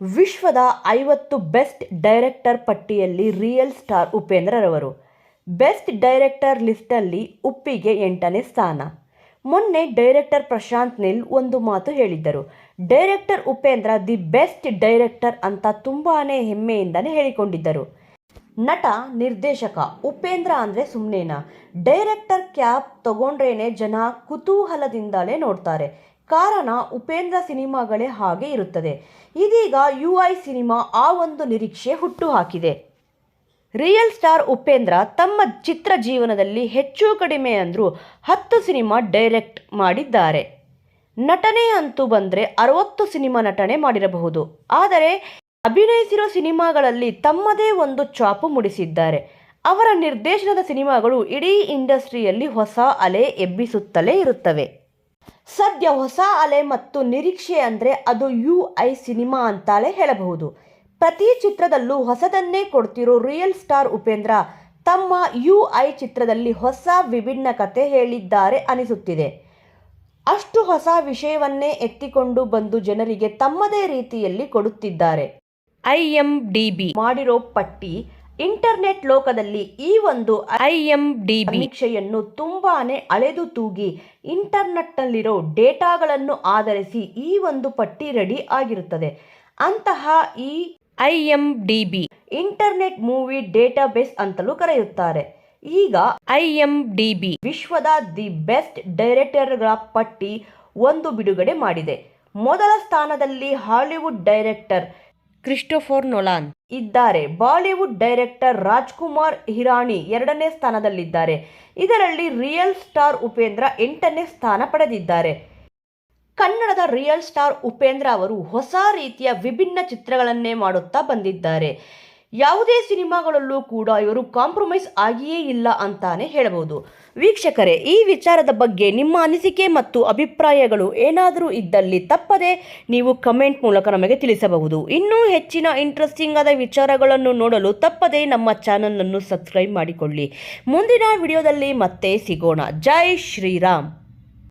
ವಿಶ್ವದ ಐವತ್ತು best director ಪಟ್ಟಿಯಲ್ಲಿ ರಿಯಲ್ ಸ್ಟಾರ್ ಉಪೇಂದ್ರರವರು ಬೆಸ್ಟ್ ಡೈರೆಕ್ಟರ್ ಲಿಸ್ಟಲ್ಲಿ ಉಪ್ಪಿಗೆ ಎಂಟನೇ ಸ್ಥಾನ. ಮೊನ್ನೆ ಡೈರೆಕ್ಟರ್ ಪ್ರಶಾಂತ್ ನಿಲ್ ಒಂದು ಮಾತು ಹೇಳಿದ್ದರು. Director Upendra the best director ಅಂತ ತುಂಬಾ ಹೆಮ್ಮೆಯಿಂದಲೇ ಹೇಳಿಕೊಂಡಿದ್ದರು. ನಟ, ನಿರ್ದೇಶಕ ಉಪೇಂದ್ರ ಅಂದರೆ ಸುಮ್ಮನೇನಾ ಡೈರೆಕ್ಟರ್ ಕ್ಯಾಪ್ ತಗೊಂಡ್ರೇನೆ ಜನ ಕುತೂಹಲದಿಂದಲೇ ನೋಡ್ತಾರೆ. ಕಾರಣ ಉಪೇಂದ್ರ ಸಿನಿಮಾಗಳೇ ಹಾಗೆ ಇರುತ್ತದೆ. ಇದೀಗ ಯು ಐ ಸಿನಿಮಾ ಆ ಒಂದು ನಿರೀಕ್ಷೆ ಹುಟ್ಟುಹಾಕಿದೆ. ರಿಯಲ್ ಸ್ಟಾರ್ ಉಪೇಂದ್ರ ತಮ್ಮ ಚಿತ್ರ ಜೀವನದಲ್ಲಿ ಹೆಚ್ಚು ಕಡಿಮೆ ಅಂದರೂ ಹತ್ತು ಸಿನಿಮಾ ಡೈರೆಕ್ಟ್ ಮಾಡಿದ್ದಾರೆ. ನಟನೆ ಅಂತೂ ಬಂದರೆ ಅರವತ್ತು ಸಿನಿಮಾ ನಟನೆ ಮಾಡಿರಬಹುದು. ಆದರೆ ಅಭಿನಯಿಸಿರೋ ಸಿನಿಮಾಗಳಲ್ಲಿ ತಮ್ಮದೇ ಒಂದು ಚಾಪು ಮೂಡಿಸಿದ್ದಾರೆ. ಅವರ ನಿರ್ದೇಶನದ ಸಿನಿಮಾಗಳು ಇಡೀ ಇಂಡಸ್ಟ್ರಿಯಲ್ಲಿ ಹೊಸ ಅಲೆ ಎಬ್ಬಿಸುತ್ತಲೇ ಇರುತ್ತವೆ. ಸದ್ಯ ಹೊಸ ಅಲೆ ಮತ್ತು ನಿರೀಕ್ಷೆ ಅಂದರೆ ಅದು ಯು ಐ ಸಿನಿಮಾ ಅಂತಲೇ ಹೇಳಬಹುದು. ಪ್ರತಿ ಚಿತ್ರದಲ್ಲೂ ಹೊಸದನ್ನೇ ಕೊಡ್ತಿರೋ ರಿಯಲ್ ಸ್ಟಾರ್ ಉಪೇಂದ್ರ ತಮ್ಮ ಯು ಐ ಚಿತ್ರದಲ್ಲಿ ಹೊಸ ವಿಭಿನ್ನ ಕತೆ ಹೇಳಿದ್ದಾರೆ ಅನಿಸುತ್ತಿದೆ. ಅಷ್ಟು ಹೊಸ ವಿಷಯವನ್ನೇ ಎತ್ತಿಕೊಂಡು ಬಂದು ಜನರಿಗೆ ತಮ್ಮದೇ ರೀತಿಯಲ್ಲಿ ಕೊಡುತ್ತಿದ್ದಾರೆ. ಐ ಎಂ ಡಿ ಬಿ ಮಾಡಿರೋ ಪಟ್ಟಿ ಇಂಟರ್ನೆಟ್ ಲೋಕದಲ್ಲಿ ಈ ಒಂದು ಐ ಎಂ ಡಿ ಸಮೀಕ್ಷೆಯನ್ನು ತುಂಬಾನೇ ಅಳೆದು ತೂಗಿ ಇಂಟರ್ನೆಟ್ನಲ್ಲಿರೋ ಡೇಟಾಗಳನ್ನು ಆಧರಿಸಿ ಈ ಒಂದು ಪಟ್ಟಿ ರೆಡಿ ಆಗಿರುತ್ತದೆ. ಅಂತಹ ಈ I M D B. Internet movie database ಅಂತಲೂ ಕರೆಯುತ್ತಾರೆ. ಈಗ ಐ ಎಂ ಡಿ ಬಿ. ವಿಶ್ವದ ದಿ ಬೆಸ್ಟ್ ಡೈರೆಕ್ಟರ್ಗಳ ಪಟ್ಟಿ ಒಂದು ಬಿಡುಗಡೆ ಮಾಡಿದೆ. ಮೊದಲ ಸ್ಥಾನದಲ್ಲಿ ಹಾಲಿವುಡ್ ಡೈರೆಕ್ಟರ್ ಕ್ರಿಸ್ಟೋಫರ್ ನೊಲಾನ್ ಇದ್ದಾರೆ. ಬಾಲಿವುಡ್ ಡೈರೆಕ್ಟರ್ ರಾಜ್ಕುಮಾರ್ ಹಿರಾಣಿ ಎರಡನೇ ಸ್ಥಾನದಲ್ಲಿದ್ದಾರೆ. ಇದರಲ್ಲಿ ರಿಯಲ್ ಸ್ಟಾರ್ ಉಪೇಂದ್ರ ಎಂಟನೇ ಸ್ಥಾನ ಪಡೆದಿದ್ದಾರೆ. ಕನ್ನಡದ ರಿಯಲ್ ಸ್ಟಾರ್ ಉಪೇಂದ್ರ ಅವರು ಹೊಸ ರೀತಿಯ ವಿಭಿನ್ನ ಚಿತ್ರಗಳನ್ನೇ ಮಾಡುತ್ತಾ ಬಂದಿದ್ದಾರೆ. ಯಾವುದೇ ಸಿನಿಮಾಗಳಲ್ಲೂ ಕೂಡ ಇವರು ಕಾಂಪ್ರಮೈಸ್ ಆಗಿಯೇ ಇಲ್ಲ ಅಂತಾನೆ ಹೇಳಬಹುದು. ವೀಕ್ಷಕರೇ, ಈ ವಿಚಾರದ ಬಗ್ಗೆ ನಿಮ್ಮ ಅನಿಸಿಕೆ ಮತ್ತು ಅಭಿಪ್ರಾಯಗಳು ಏನಾದರೂ ಇದ್ದಲ್ಲಿ ತಪ್ಪದೆ ನೀವು ಕಮೆಂಟ್ ಮೂಲಕ ನಮಗೆ ತಿಳಿಸಬಹುದು. ಇನ್ನೂ ಹೆಚ್ಚಿನ ಇಂಟ್ರೆಸ್ಟಿಂಗ್ ಆದ ವಿಚಾರಗಳನ್ನು ನೋಡಲು ತಪ್ಪದೆ ನಮ್ಮ ಚಾನಲನ್ನು ಸಬ್ಸ್ಕ್ರೈಬ್ ಮಾಡಿಕೊಳ್ಳಿ. ಮುಂದಿನ ವಿಡಿಯೋದಲ್ಲಿ ಮತ್ತೆ ಸಿಗೋಣ. ಜೈ ಶ್ರೀರಾಮ್.